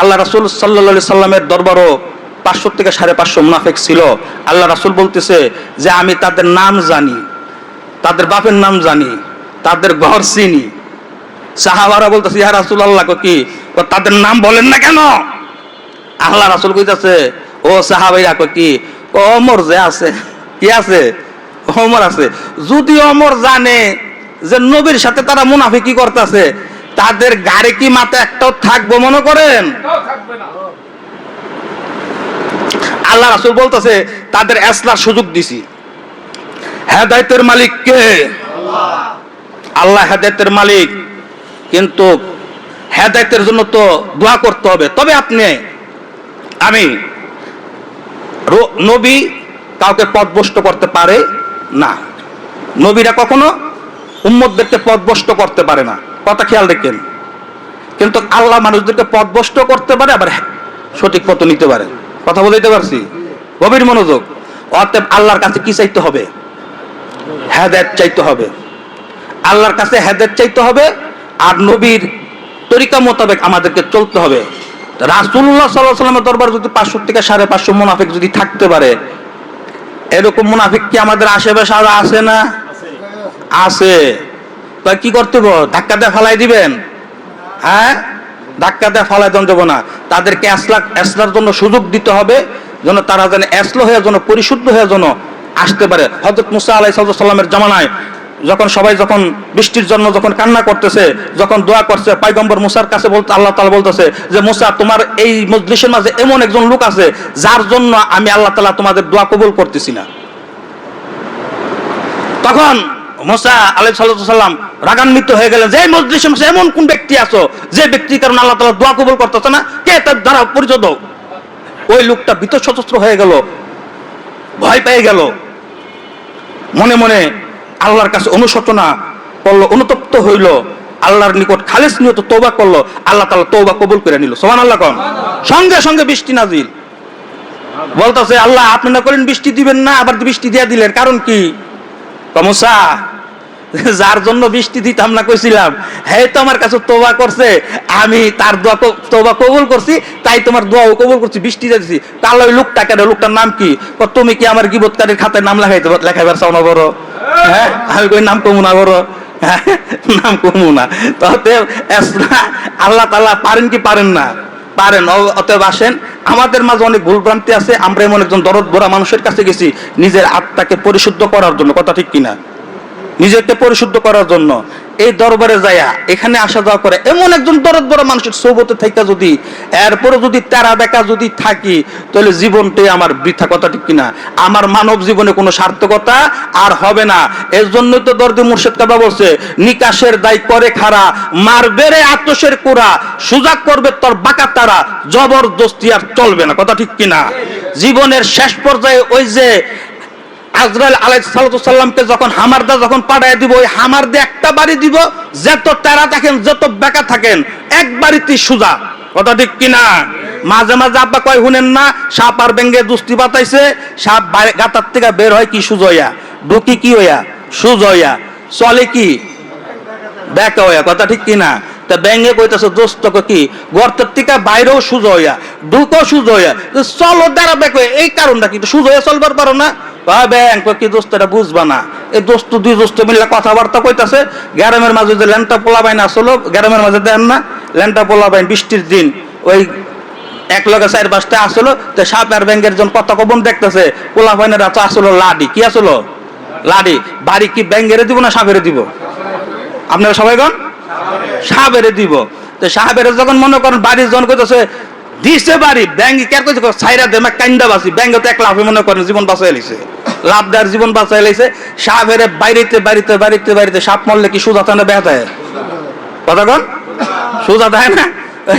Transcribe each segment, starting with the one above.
আল্লাহ রাসুল সাল্লা সাল্লামের দরবারও পাঁচশো থেকে সাড়ে পাঁচশো মুনাফেক ছিল। আল্লাহ রাসুল বলতেছে যে, আমি তাদের নাম জানি, তাদের বাপের নাম জানি, তাদের ঘর চিনি। সাহাবারা বলতেছে ইহা রাসুল আল্লাহ কি? তাদের নাম বলেন না কেন? আল্লাহ রাসুল কইতাছে, ও সাহাবাইরা, কি অমর যে আছে, কি আছে? অমর আছে। যদি অমর জানে যে নবীর সাথে তারা মুনাফিকি করতেছে তাদের গাড়ি কি মাথা একটাও থাকব মনে করেন? আল্লাহ রাসুল বলতেছে তাদের এসলার সুযোগ দিছি। হেদায়তের মালিক কে? আল্লাহ। হেদায়তের মালিক। কিন্তু হেদায়তের জন্য তো দোয়া করতে হবে। তবে আপনি আমি নবী কাউকে পথভ্রষ্ট করতে পারে না। নবীরা কখনো উম্মতদেরকে পথভ্রষ্ট করতে পারে না। কথা খেয়াল রাখেন। কিন্তু আল্লাহ মানুষদেরকে পথভ্রষ্ট করতে পারে, আবার সঠিক পথ নিতে পারে। কথা বলতে পারছি? গভীর মনোযোগ। অতএব আল্লাহর কাছে কি চাইতে হবে? হেদায়ত চাইতে হবে। আল্লাহর কাছে হেদায়ত চাইতে হবে, আর নবীর তরিকা মোতাবেক আমাদেরকে চলতে হবে। রাসুল্লাহ সাল্লাহ সাল্লামের দরবার যদি পাঁচশো থেকে সাড়ে পাঁচশো মুনাফিক যদি থাকতে পারে, এরকম মুনাফিক কি আমাদের আশেপাশে আরও আছে না? আছে। কি করতে ধাক্কা দিয়ে ফালাই দিবেন? হ্যাঁ? ধাক্কা দিয়ে ফালাই দেন দেবো না। তাদেরকে আসলা আসলার জন্য সুযোগ দিতে হবে, যেন তারা যেন আসলো হয়ে যেন পরিশুদ্ধ হয়ে যেন আসতে পারে। হজরত মুসা আলাই সাল্লামের জামানায় যখন সবাই যখন বৃষ্টির জন্য যখন কান্না করতেছে, যখন দোয়া করছে পাইগম্বর মুসার কাছে বলতে, আল্লাহ তালা বলতেছে যে, মুসা, তোমার এই মজলিসের মাঝে এমন একজন লোক আছে, যার জন্য আমি আল্লাহ তালা তোমাদের দোয়া কবুল করতেছি না। তখন মোসা আলাই সাল্লাম রাগান্বিত হয়ে গেলেন, যে মজলিসের মাঝে এমন কোন ব্যক্তি আছো যে ব্যক্তির কারণে আল্লাহ তালা দোয়া কবুল করতেছে না? কে তার দ্বারা পরিচয় দাও ওই লোকটা ভীত সশস্ত্র হয়ে গেল, ভয় পেয়ে গেল। মনে মনে আল্লাহর কাছে অনুশোচনা করল, অনুতপ্ত হইল। আল্লাহর নিকট খালিস নিয়ত তৌবা করল, আল্লাহ তালা তৌবা কবুল করে নিল। সোমান আল্লাহ কন। সঙ্গে সঙ্গে বৃষ্টি নাজিল। বলতেছে, আল্লাহ, আপনি না করেন বৃষ্টি দিবেন না, আবার বৃষ্টি দিয়ে দিলেন। কারণ কি? কমসা যার জন্য বৃষ্টি দিতাম না কইছিলাম হ্যাঁ তো আমার কাছে তোবা করছে আমি তার দোয়া তোবা কবুল করছি তাই তোমার দোয়াও কবুল করছি বৃষ্টি দিয়ে দিছি তাহলে ওই লোকটা কেন লোকটার নাম কি? তুমি কি আমার গিবতকারীর খাতায় নাম লেখাইতে লেখাইবার চাও না বড়? হ্যাঁ আমি কই নাম কমু না বড়? হ্যাঁ, নাম কমু না। তাতে আল্লাহ তাআলা পারেন কি পারেন না? পারেন অতএব আসেন। আমাদের মাঝে অনেক ভুলভ্রান্তি আছে, আমরা এমন একজন দরদ ভরা মানুষের কাছে গেছি, নিজের আত্মাকে পরিশুদ্ধ করার জন্য, কথা ঠিক কিনা? নিজেকে পরিশুদ্ধ করার জন্য এই দরবারে যায়া এখানে আসা যাওয়া করে, এমন একজন দরদ বড় মানুষের সৌবতে থেকে যদি, এরপরে যদি তেরা বেকা যদি থাকি, তাহলে জীবনটাই আমার বৃথা কথা ঠিক কিনা? আমার মানব জীবনে কোনো সার্থকতা আর হবে না। এর জন্যই তো দর্দি মুর্শেদ কাবা বলছে, নিকাশের দায় করে খারা মারবে রে আতসের কুড়া, সুজাগ করবে তোর বাঁকা তারা, জবরদস্তি আর চলবে না, কথা ঠিক কিনা? জীবনের শেষ পর্যায়ে ওই যে আজরাইল আলাইসাল্লামকে যখন হামারদা যখন পাঠায় দিব, ওই হামার দিয়ে একটা বাড়ি দিব, যত তারা থাকেন, যত বেকা থাকেন, এক বাড়িতে সুজা। কথা ঠিক কিনা? মাঝে মাঝে আব্বা কয় শুনেন না, সাপ আর ব্যাঙ্গে দুস্তি বাতাইছে, সাপ গাতার থেকে বের হয় কি সুজয়া ঢুকি কি হইয়া? সুজয়া চলে কি? ব্যাকা হইয়া। কথা ঠিক কিনা? তা ব্যাঙ্গে কইতাছে, দোস্ত কি? গর্তের থেকে বাইরেও সুজো হইয়া ঢুকো সুজো হইয়া। চলো হইয়া। এই কারণটা কি? সুজো হইয়া চলবার পারো না? কি দোস্ত, এটা বুঝবা না। এই দোস্ত, দুই দোস্ত মিলে কথাবার্তা কইতাছে। গ্যারামের মাঝে যে ল্যান্টা পোলা বাইন আসলো গ্যারামের মাঝে দেন না ল্যান্টা পোলা বাইন বৃষ্টির দিন, ওই এক লগে চার পাঁচটা আসলো তো সাপ আর ব্যাংকের জন কত কবন দেখতেছে, পোলা বাইনের তো আসলো লাডি। কি আসলো লাডি। বাড়ি কি ব্যাংকেরে দিব না সাপেরে দিব? আপনারা সবাই গন সাহাবেরে দিব। তো সাহাবেরে যখন মনে করেন বাড়ির জন কইতেছে দিছে বাড়ি ব্যাংক কে কইছে? সাইরা দে, মা, কাইন্দা বাসি ব্যাংক তো এক লাভে মনে করেন, জীবন বাঁচাই লাইছে। লাভ দেওয়ার জীবন বাঁচাই লাইছে। সাহাবেরে বাড়িতে বাড়িতে বাড়িতে বাড়িতে সাপ মরলে কি সুজা থানে বেহাত হয়? কথা কন? সুজা দেয় না?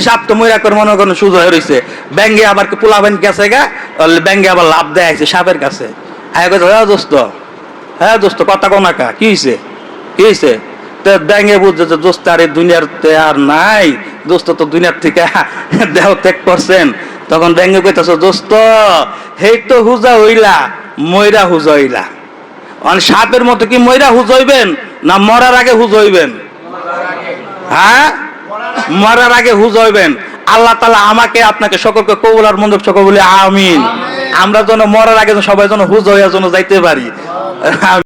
সাপ তো মইরা করে, মনে করেন সুজা হয়ে রইছে। ব্যাংকে আবার পোলা ব্যাংক গেছে গা? ব্যাংকে আবার লাভ দেয় আছে সাপের কাছে। হ্যাঁ কইছে হ্যাঁ দোস্ত হ্যাঁ দোস্ত, কথা কোনাকা কি হইছে? কি হইছে? তো ব্যাঙে বুঝছে যে দোস্ত, আর এই দুনিয়ার আর নাই। দোস্ত তো দুনিয়ার থেকে দেহ ত্যাগ করছেন। তখন ব্যাঙে কইতাছে দোস্ত হেই তো হুজা হইলা ময়রা হুজা হইলা। মানে সাপের মতো কি ময়রা হুজ হইবেন না মরার আগে হুজ হইবেন? হ্যাঁ? মরার আগে হুজ হইবেন। আল্লাহ তালা আমাকে আপনাকে সকলকে কবুল আর মন্দক সকল বলে আমিন। আমরা যেন মরার আগে সবাই যেন হুজ হইয়া যেন যাইতে পারি।